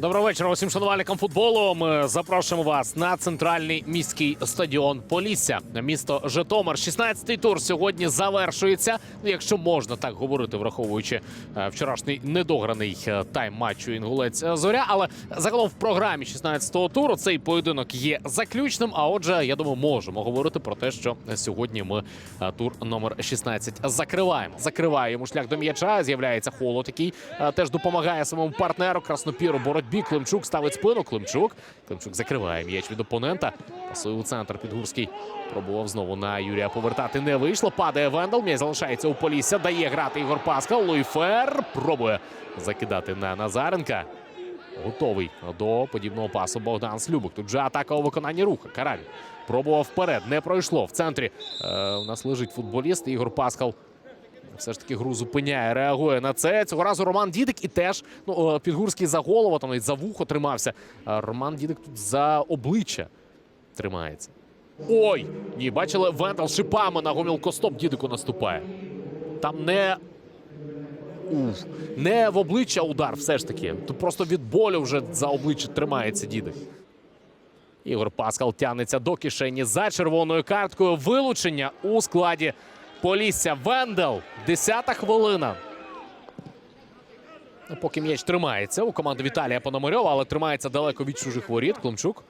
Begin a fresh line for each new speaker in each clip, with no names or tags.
Доброго вечора усім шанувальникам футболу. Ми запрошуємо вас на центральний міський стадіон Полісся. Місто Житомир. 16-й тур сьогодні завершується. Ну, якщо можна так говорити, враховуючи е, вчорашній недограний е, тайм матчу Інгулець Зоря. Але загалом в програмі 16-го туру цей поєдинок є заключним. А отже, я думаю, можемо говорити про те, що сьогодні ми е, тур номер 16 закриваємо. Закриваємо шлях до м'яча. З'являється холод, який теж допомагає самому партнеру краснопіру у боротьбі. Климчук ставить спину. Климчук. Климчук закриває м'яч від опонента. Пасує у центр. Підгурський пробував знову на Юрія повертати. Не вийшло. Падає Вендел. М'яч залишається у Полісся. Дає грати Ігор Паскал. Луїфер пробує закидати на Назаренка. Готовий до подібного пасу Богдан Слюбик. Тут же атака у виконанні руха. Караль пробував вперед. Не пройшло. В центрі е, у нас лежить футболіст Ігор Паскал. Все ж таки гру зупиняє, реагує на це. Цього разу Роман Дідик і теж ну, е, Підгурський за голову, там навіть за вухо тримався. А Роман Дідик тут за обличчя тримається. Ой! Ні, бачили, Вендал шипами на гомілкостоп Дідику наступає. Там не. Уф, не в обличчя удар, все ж таки. Тут просто від болю вже за обличчя тримається Дідик. Ігор Паскал тягнеться до кишені за червоною карткою. Вилучення у складі Полісся Вендел. Десята хвилина. Ну, Поки м'яч тримається у команди Віталія Пономарьова, але тримається далеко від чужих воріт. Климчук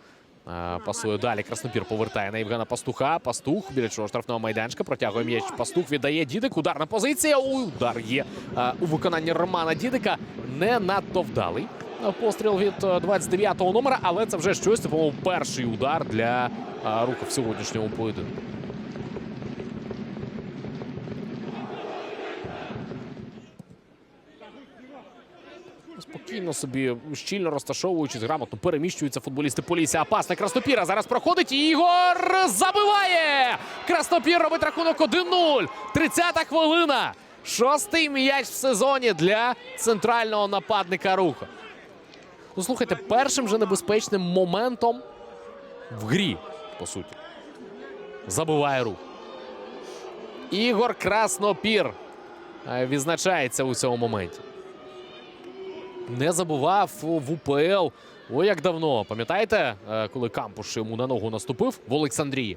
е, пасує далі. Краснопір повертає на Євгена Пастуха. Пастух біля чого штрафного майданчика. Протягує м'яч. Пастух віддає Дідик. Ударна позиція. Удар є у виконанні Романа Дідика. Не надто вдалий. Постріл від е, 29-го номера, але це вже щось. Це, по-моєму, перший удар для руху в сьогоднішньому поєдинку. Спокійно собі, щільно розташовуючись, грамотно переміщуються футболісти Полісся. А Краснопіра зараз проходить. Ігор забиває! Краснопір робить рахунок 1-0. 30-та хвилина. Шостий м'яч в сезоні для центрального нападника руха. Ну, слухайте, першим же небезпечним моментом в грі, по суті, забиває рух. Ігор Краснопір е, відзначається у цьому моменті не забував в УПЛ. Ой, як давно. Пам'ятаєте, е, коли Кампуш йому на ногу наступив в Олександрії?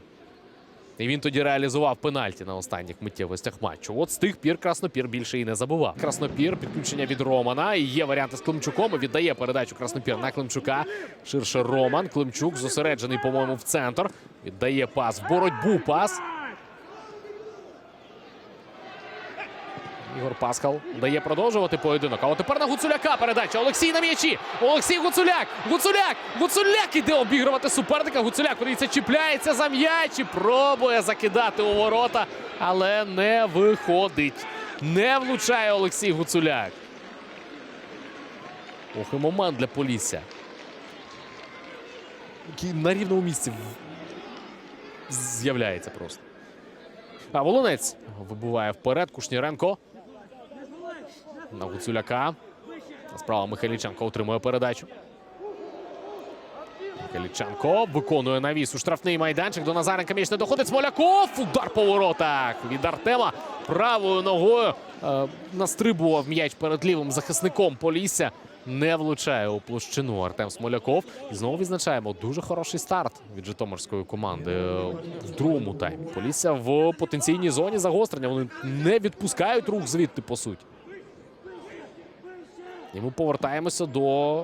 І він тоді реалізував пенальті на останніх миттєвостях матчу. От з тих пір Краснопір більше і не забував. Краснопір, підключення від Романа. І є варіанти з Климчуком. І Віддає передачу Краснопір на Климчука. Ширше Роман. Климчук зосереджений, по-моєму, в центр. Віддає пас в боротьбу. Пас. Ігор Паскал дає продовжувати поєдинок. А от тепер на Гуцуляка передача. Олексій на м'ячі. Олексій Гуцуляк. Гуцуляк. Гуцуляк іде обігрувати суперника. Гуцуляк подивіться, чіпляється за м'яч і пробує закидати у ворота, але не виходить. Не влучає Олексій Гуцуляк. Ох, і момент для Полісся. На рівному місці з'являється просто. А Волонець вибиває вперед. Кушніренко. На Гуцуляка. Справа Михайліченко отримує передачу. Михайліченко виконує навіс у штрафний майданчик. До Назаренка м'яч не доходить. Смоляков. Удар по воротах від Артема. Правою ногою е, настрибував м'яч перед лівим захисником Полісся. Не влучає у площину Артем Смоляков. І знову відзначаємо дуже хороший старт від Житомирської команди е, в другому таймі. Полісся в потенційній зоні загострення. Вони не відпускають рух звідти, по суті. І ми повертаємося до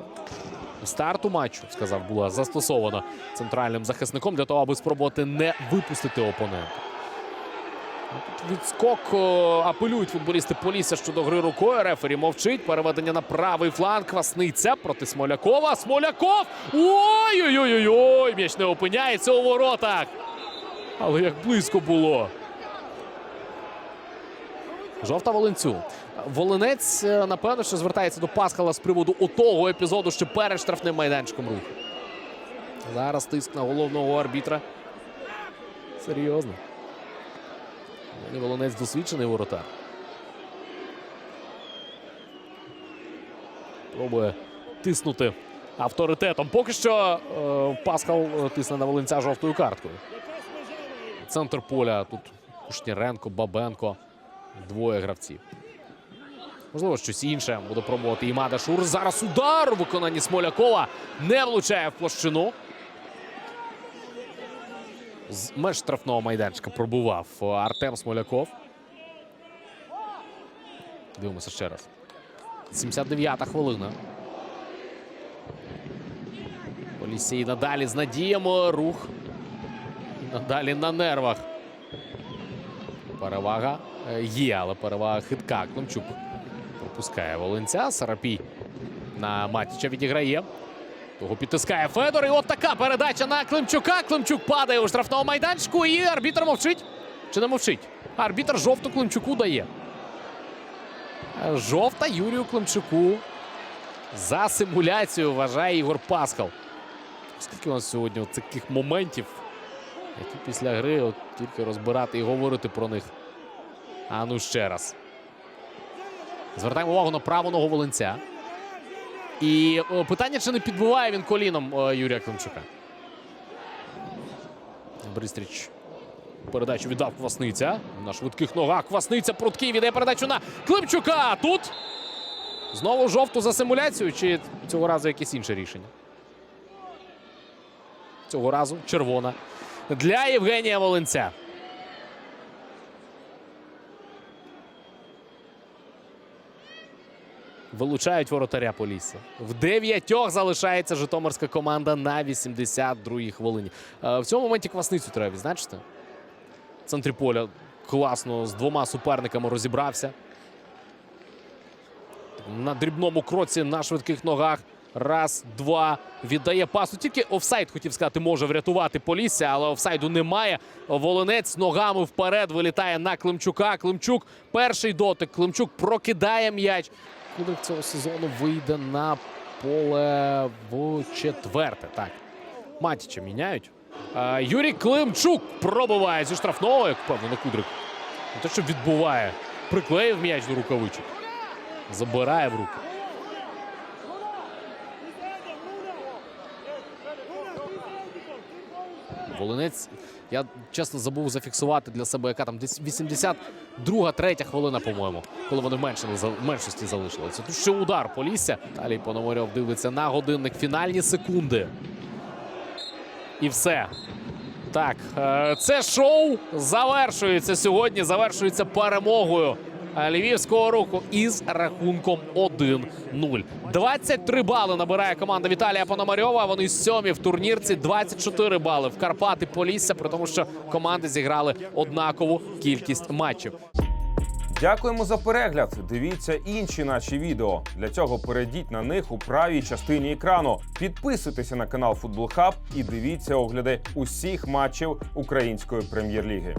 старту матчу, сказав, була застосована центральним захисником для того, аби спробувати не випустити опонента. Відскок апелюють футболісти Полісся щодо гри рукою. Рефері мовчить. Переведення на правий фланг. Квасниця проти Смолякова. Смоляков! Ой-ой-ой! М'яч не опиняється у воротах. Але як близько було. Жовта Волинцю. Волинець, е, напевно, що звертається до Паскала з приводу отого епізоду, що перед штрафним майданчиком руху. Зараз тиск на головного арбітра. Серйозно. Нині Волинець досвідчений воротар. Пробує тиснути авторитетом. Поки що е, Паскал е, тисне на Волинця жовтою карткою. Центр поля тут Кушніренко, Бабенко. Двоє гравців. Можливо, щось інше буде пробувати Імада Шур. Зараз удар у виконанні Смолякова не влучає в площину. З меж штрафного майданчика пробував Артем Смоляков. Дивимося ще раз. 79-та хвилина. Олісій надалі з надіями. Рух. І надалі на нервах. Перевага е, є, але перевага хитка. Климчук пропускає Волинця. Сарапій на Матіча відіграє. Того підтискає Федор. І от така передача на Климчука. Климчук падає у штрафному майданчику. І арбітр мовчить. Чи не мовчить? Арбітр жовту Климчуку дає. Жовта Юрію Климчуку. За симуляцію вважає Ігор Паскал. Скільки у нас сьогодні таких моментів, які після гри от тільки розбирати і говорити про них. А ну ще раз. Звертаємо увагу на праву ногу Волинця. І питання, чи не підбиває він коліном Юрія Климчука. Бристріч передачу віддав Квасниця. На швидких ногах Квасниця пруткий віддає передачу на Климчука. Тут знову жовту за симуляцію, чи цього разу якесь інше рішення? Цього разу червона для Євгенія Волинця. Вилучають воротаря Полісся. В дев'ятьох залишається Житомирська команда на 82-й хвилині. Е, В цьому моменті квасницю треба відзначити. В центрі поля класно з двома суперниками розібрався. На дрібному кроці на швидких ногах. Раз, два. Віддає пасу. Тільки офсайд, хотів сказати, може врятувати Полісся, але офсайду немає. Волинець ногами вперед вилітає на Климчука. Климчук перший дотик. Климчук прокидає м'яч. Кудик цього сезону вийде на поле в четверте. Так. Матіча міняють. Юрій Климчук пробиває зі штрафного, як впевнено Кудрик. Не те, що відбуває. Приклеїв м'яч до рукавичок. Забирає в руки. Волинець. Я чесно забув зафіксувати для себе, яка там десь 82 третя хвилина, по-моєму, коли вони в меншості, залишилися. Тут ще удар Полісся. Далі Пономарьов дивиться на годинник. Фінальні секунди. І все. Так, е, це шоу завершується сьогодні. Завершується перемогою львівського руху із рахунком 1-0. 23 бали набирає команда Віталія Пономарьова. Вони сьомі в турнірці. 24 бали в Карпати Полісся, при тому, що команди зіграли однакову кількість матчів.
Дякуємо за перегляд. Дивіться інші наші відео. Для цього перейдіть на них у правій частині екрану. Підписуйтеся на канал Футбол Хаб і дивіться огляди усіх матчів української прем'єр-ліги.